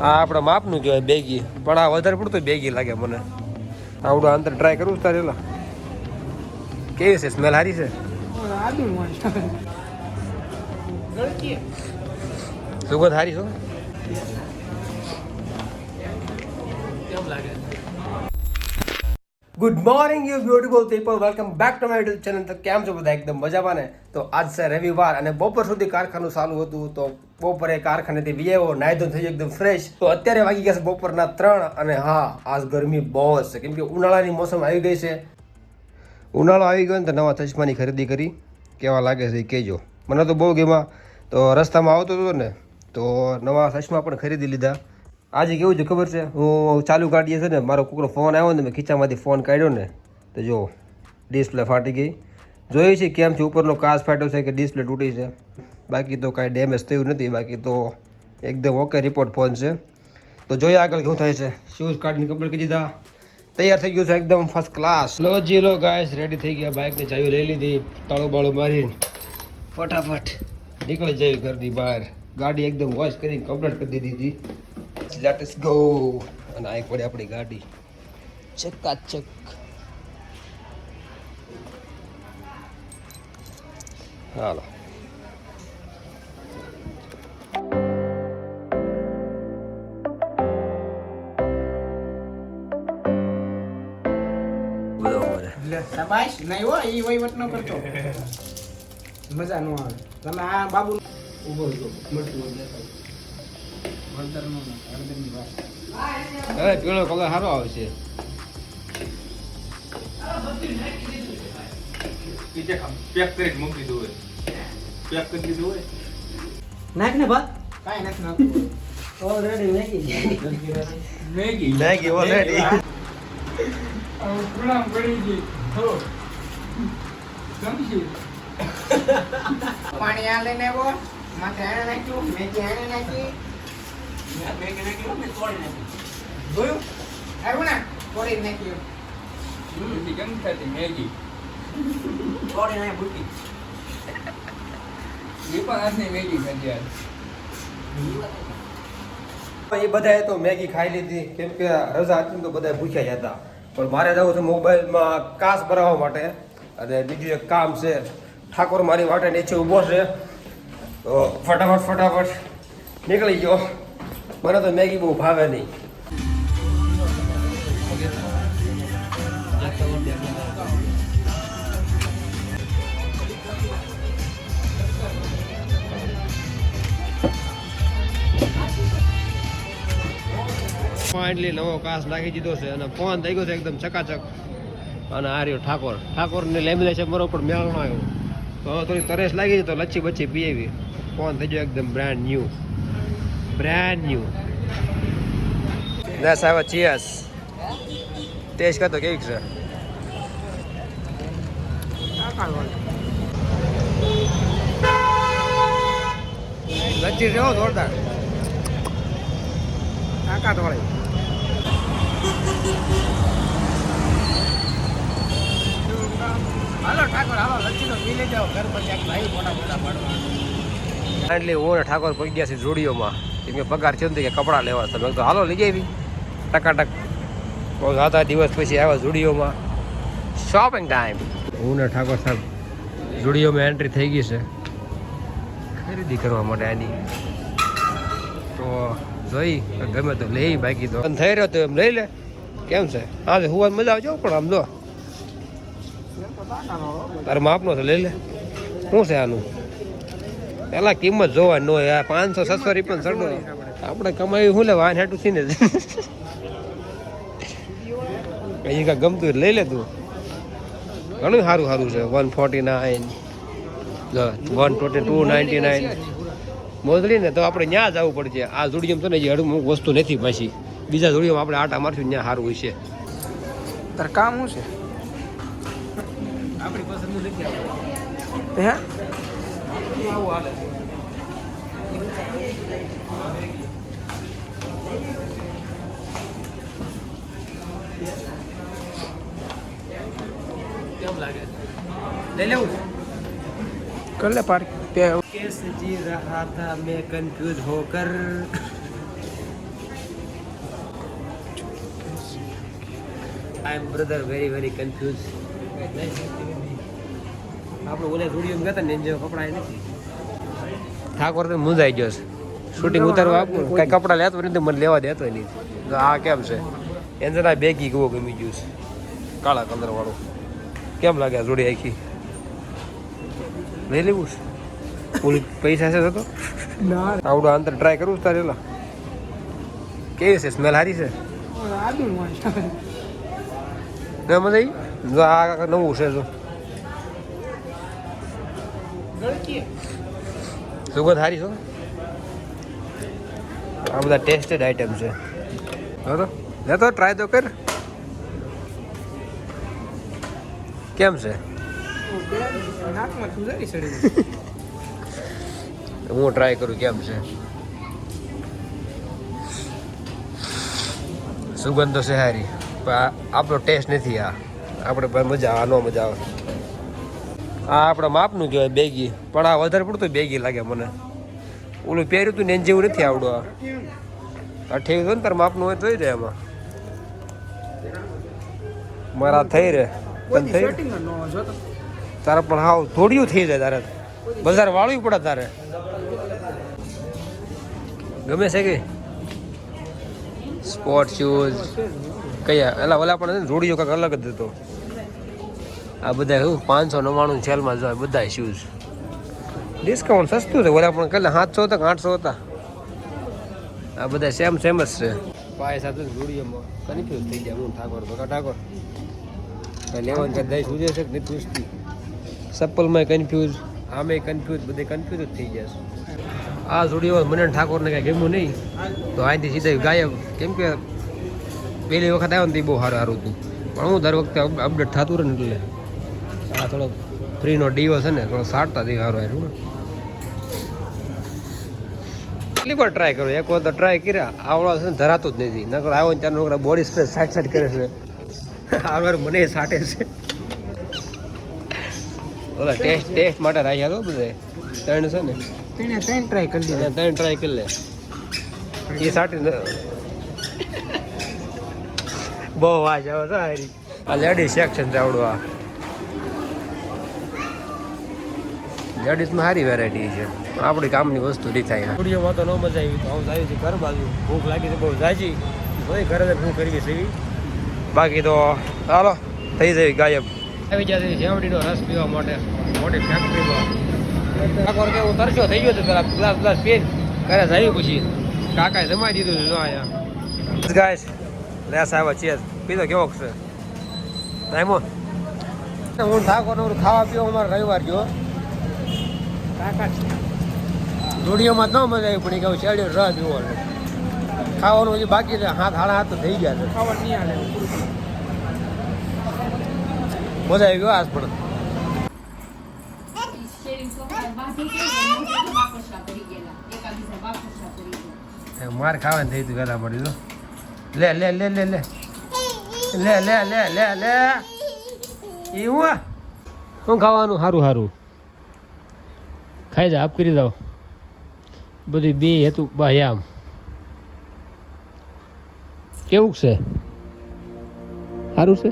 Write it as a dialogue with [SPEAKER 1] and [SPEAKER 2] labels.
[SPEAKER 1] આ આપણે માપનું કહેવાય બેગી. પણ આ વધારે પડતું બેગી લાગે મને. આવડું અંતર ટ્રાય કરું તારે એલા. કેવી છે? સ્મેલ સારી છે? સુગંધ સારી છો good morning you beautiful people welcome back to my YouTube channel તો કેમ છો બધા? એકદમ મજામાં ને? તો આજ છે રવિવાર અને બપોર સુધી કારખાનું ચાલુ હતું. તો બપોરે કારખાનેથી વિયેવો નાયધો થઈ ગયો એકદમ ફ્રેશ તો અત્યારે વાગી ગયા છે બપોરના ત્રણ અને હા, આજ ગરમી બહુ જ છે. કેમ કે ઉનાળાની મોસમ આવી ગઈ છે. ઉનાળો આવી ગયો ને તો નવા ચશ્માની ખરીદી કરી. કેવા લાગે છે એ કહેજો. મને તો બહુ ગેમાં તો રસ્તામાં આવતો હતો ને, તો નવા ચશ્મા પણ ખરીદી લીધા. આજે કેવું છે ખબર છે? હું ચાલુ ગાડીએ છે ને, મારો કોકનો ફોન આવ્યો ને મેં ખીચામાંથી ફોન કાઢ્યો ને, તો જો ડિસ્પ્લે ફાટી ગઈ. જોઈએ છે કેમ છે? ઉપરનો કાચ ફાટ્યો છે કે ડિસ્પ્લે તૂટી છે. બાકી તો કાંઈ ડેમેજ થયું નથી બાકી તો એકદમ ઓકે રિપોર્ટ ફોન છે. તો જોઈએ આગળ શું થાય છે. શૂઝ કાઢીને કમ્પ્લીટ કરી દીધા. તૈયાર થઈ ગયું છે એકદમ ફર્સ્ટ ક્લાસ લો જી લો ગાઈસ રેડી થઈ ગયા. બાઇકની ચાવી લઈ લીધી તાળું બાળું મારીને. ફટાફટ. નીકળી જઈ ઘરની બહાર. ગાડી એકદમ વોશ કરીને કમ્પ્લીટ કરી દીધી હતી. લેટ ગો અને આ એક વળી આપણી ગાડી. ચકાચક. હાલો
[SPEAKER 2] શાબાશ નહીં હો એ વહીવટ ન કરતો. મજા નો આવે. તમે આ બાબુ ઊભો ઊભો મટલું હળદર નો
[SPEAKER 1] હળદરની આવશે
[SPEAKER 3] પેક કરી મૂકી દીધું હોય પેક કરી દીધું હોય.
[SPEAKER 2] નાખ ને ભા કાઈ નાખ નાખવું already Maggi.
[SPEAKER 3] Maggi.
[SPEAKER 1] Maggi already
[SPEAKER 2] પ્રણામ પડી ગઈ હો. સમજી પાણી આ લઈને આવો માથે આને નાખ્યું મેગી આને નાખી.
[SPEAKER 3] મેગી નાખ્યું મેં તોડી નાખ્યું
[SPEAKER 2] જોયું આવ્યું ને તોડી નાખ્યું.
[SPEAKER 3] કેમ થતી મેગી.
[SPEAKER 2] નાખી બુટી
[SPEAKER 3] એ
[SPEAKER 1] બધાએ તો મેગી ખાઈ લીધી. કેમ કે રજા હતી તો બધા ભૂખ્યા જ હતા. પણ મારે જવું છે મોબાઈલમાં કાસ ભરાવવા માટે. અને બીજું એક કામ છે ઠાકોર મારી માટે નીચે ઊભો છે. તો ફટાફટ ફટાફટ નીકળી ગયો. મને તો મેગી બહુ ભાવે નહીં. ફાઇનલી નવો કાસ નાખી દીધો છે અને ફોન થઈ ગયો છે એકદમ ચકાચક. અને આર્યો ઠાકોર. ઠાકોરને છે મારો પણ મેળવણ આવ્યો. તો હવે થોડી તરેસ લાગી છે તો લચ્છી બચ્છી પીએવી. ફોન થઈ ગયો એકદમ બ્રાન્ડ ન્યૂ બ્રાન્ડ ન્યૂ ના આવે ચિયાસ. ટેસ્ટ કરતો કેવી છે? લચ્છી રહ્યો જોરદાર. તાકાત વાળી
[SPEAKER 2] હાલો ઠાકોર
[SPEAKER 1] હું ઠાકોર પહોંચી ગયા છે જોડીઓમાં. કેમ પગાર થયો નથી કે કપડાં લેવા તમે તો હાલો, લઈ જઈ ટકાટક. સાતા દિવસ પછી આવ્યા જોડીઓમાં. શોપિંગ ટાઈમ હું ને ઠાકોર સાહેબ, જોડીઓમાં એન્ટ્રી થઈ ગઈ છે. ખરીદી કરવા માટે આની. તો જોઈ, ગમે તો લઈ, બાકી તો. થઈ રહ્યો તો એમ લઈ લે. કેમ છે? હા હું મજા આવજો પણ આમ જો. તારે માપનો તો લઈ લે. શું છે આનું? પેલા કિંમત જોવાની ન હોય પાંચસો, છસો રૂપિયા સડો આપણે કમાવી શું લે વાન હેઠું થઈને કઈ કાંઈ ગમતું લઈ લે તું. ઘણું સારું સારું છે. One forty nine. One twenty two ninety nine. મોજડી ને તો આપણે ત્યાં જવું પડશે. આ જોડીએમ તો ને અમુક વસ્તુ નથી પાછી. બીજા જોડીમાં આપણે આટા મારશું ત્યાં સારું હોય છે
[SPEAKER 2] તાર કામ શું છે આપણી પસંદ નથી હે આવું હાલે કેમ લાગે લઈ લેવું કર લે પાર્ક તે
[SPEAKER 1] कैसे जी रहा था मैं कंफ्यूज होकर I am brother very very confuse આપણે ઓલે રૂડિયો ગયા ને જે કપડા નથી. ઠાકોર તો મુંજાઈ ગયો છે. શૂટિંગ ઉતારવા આપું કઈ કપડા લેતો નથી મને લેવા દેતો નહીં તો આ કેમ છે? એને જરા બેગી ગવો ગમી ગયું છે. કાળા કલર વાળું. કેમ લાગે આ જોડી આખી? લઈ લેવું છે? ઓલી પૈસા છે તો આવડું આંતર ટ્રાય કરું છું તારે એલા કેવી છે? સ્મેલ સારી છે?
[SPEAKER 2] નું
[SPEAKER 1] મજા આવી જો આ નવું છે જો સુગંધ હારી છો આ બધા ટેસ્ટેડ આઈટમ છે જો તો લે તો ટ્રાય તો કર કેમ છે હું ટ્રાય કરું કેમ છે સુગંધ તો છે આ આપણો ટેસ્ટ નથી આ. આપણે મજા આવે ન મજા આવે. આ આપણા માપનું કહેવાય બેગી. પણ આ વધારે પડતું બેગી લાગે મને. ઓલું પહેર્યું તું ને એને જેવું નથી આવડું આ. અઠ્યાવીસ હોય ને તાર માપનું હોય થઈ રહે એમાં મારા થઈ રહે પણ થઈ તારે પણ હાવ થોડિયું થઈ જાય તારે. બજાર વાળવું પડે તારે. ગમે છે કે? સ્પોર્ટ શૂઝ કયા? એટલે ઓલા પણ જોડીઓ કાંઈક અલગ જ હતો. આ બધા શું પાંચસો નવ્વાણું સેલમાં જાય બધા શૂઝ ડિસ્કાઉન્ટ સસ્તું છે ઓલા પણ કેટલા સાતસો હતા આઠસો હતા? આ બધા સેમ સેમ જ છે. પાય સાથે જોડીઓમાં કન્ફ્યુઝ થઈ જાય હું ઠાકોર બકા ઠાકોર. કાંઈ લેવાનું કે દઈ સૂજે છે કે નથી પૂછતી? ચપ્પલમાં કન્ફ્યુઝ આમે કન્ફ્યુઝ બધે કન્ફ્યુઝ જ થઈ જશે આ જોડીઓ મને ઠાકોરને કાંઈ ગમ્યું નહીં. તો અહીંથી સીધા ગાયબ. કેમ કે પહેલી વખત આવ્યો ને તે બહુ સારું સારું હતું. પણ હું દર વખતે અપડેટ થતું રહે ને એટલે આ થોડો ફ્રીનો ડીઓ છે ને થોડો સાટતા દે સારું આવ્યું કેટલી વાર ટ્રાય કરો. એક વાર તો ટ્રાય કર્યા. આવડો છે ને ધરાતું જ નથી. નકર આવ્યો ને ત્યાં નકર બોડી સ્પ્રે સાટ સાટ કરે છે. આ મને સાટે છે. ઓલા ટેસ્ટ ટેસ્ટ માટે રાખ્યા તો બધે. ત્રણ છે ને.
[SPEAKER 2] તેને ત્રણ ટ્રાય કરી
[SPEAKER 1] અને ત્રણ ટ્રાય કરી લે. એ સાટી બહુ વાજ આવે છે હારી. આ લેડીઝ સેક્શન છે આવડું આ. લેડીઝમાં સારી વેરાયટી છે. પણ આપણી કામની વસ્તુ થાય સ્ટુડિયોમાં તો ન મજા આવી તો હું આવી છે ઘર બાજુ. ભૂખ લાગી છે બહુ જાજી. ભાઈ ઘરે શું કરવી છે. બાકી તો ચાલો થઈ જાય ગાયબ. આવી જશે શેવડીનો રસ પીવા માટે. મોટી ફેક્ટરીમાં ઠાકોર કે હું તરસ્યો થઈ ગયો હતો પેલા ગ્લાસ ગ્લાસ પીને ઘરે જઈ પછી. કાકાએ જમાઈ દીધું છે જો અહીંયા. ગાઈસ લેસ આવ્યા ચેસ પીધો કેવો છે? ટાઈમો હું ઠાકોર ખાવા પીવા અમારે રવિવાર જો
[SPEAKER 2] કાકા છે
[SPEAKER 1] ન મજા આવી પડી કે શેરડીઓ રસ પીવો ખાવાનું હજી બાકી છે હાથ હાડા હાથ તો થઈ ગયા છે.
[SPEAKER 2] નહીં આલે
[SPEAKER 1] મજા આવી ગયો આજ પણ. માર ખાવાનું થઈ તું પેલા પડી લે લે લે લે લે. લે લે લે લે લે. એવું? શું ખાવાનું? સારું સારું ખાઈ જા, આપ કરી જાઓ. બધી બે હતું આમ કેવું છે? સારું છે?